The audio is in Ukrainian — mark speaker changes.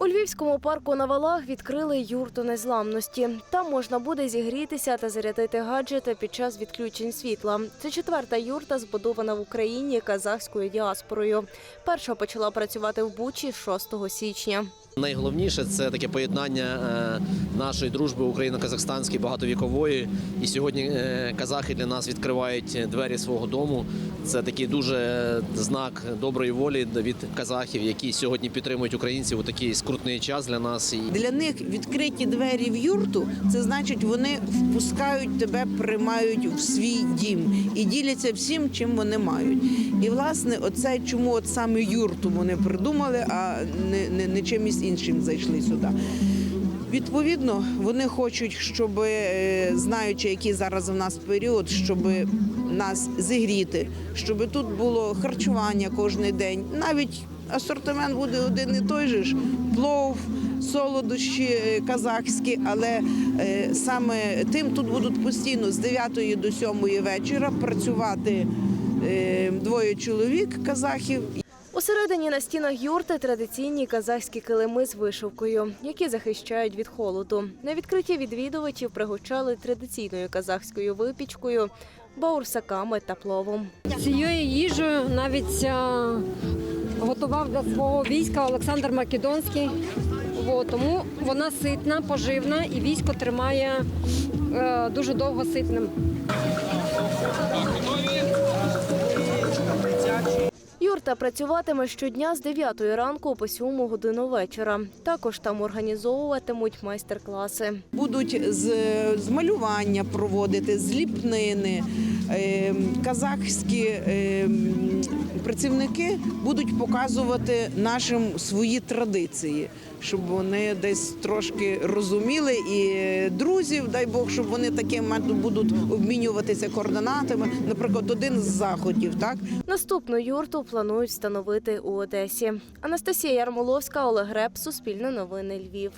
Speaker 1: У Львівському парку на валах відкрили юрту незламності. Там можна буде зігрітися та зарядити гаджети під час відключень світла. Це четверта юрта, збудована в Україні казахською діаспорою. Перша почала працювати в Бучі 6 січня.
Speaker 2: Найголовніше це таке поєднання е, нашої дружби україно-казахстанської багатовікової. І сьогодні е, казахи для нас відкривають двері свого дому. Це такий дуже знак доброї волі від казахів, які сьогодні підтримують українців у такий скрутний час для нас.
Speaker 3: Для них відкриті двері в юрту, це значить, вони впускають тебе, приймають в свій дім і діляться всім, чим вони мають. І власне, оце чому от саме юрту вони придумали, а не, не, не чимось іншим зайшли сюди. Відповідно, вони хочуть, щоб е, знаючи, який зараз у нас період, щоб нас зігріти, щоб тут було харчування кожен день. Навіть асортимент буде один і той же ж плов, солодощі е, казахські, але е, саме тим тут будуть постійно з 9 до 7 вечора працювати двоє чоловік казахів.
Speaker 1: Усередині на стінах юрти традиційні казахські килими з вишивкою, які захищають від холоду. На відкритті відвідувачів пригощали традиційною казахською випічкою, баурсаками та пловом.
Speaker 4: Цією їжею навіть е, готував для свого війська Олександр Македонський. Тому вона ситна, поживна і військо тримає е, дуже довго ситним.
Speaker 1: Юрта працюватиме щодня з 9 ранку по 7 годину вечора. Також там організовуватимуть майстер-класи.
Speaker 3: Будуть з, з малювання проводити, з ліпнини. Е, казахські е, працівники будуть показувати нашим свої традиції, щоб вони десь трошки розуміли і друзів, дай Бог, щоб вони таким будуть обмінюватися координатами. Наприклад, один з заходів, так
Speaker 1: Наступну юрту планують встановити у Одесі. Анастасія Ярмоловська, Олег Реп, Суспільне новини Львів.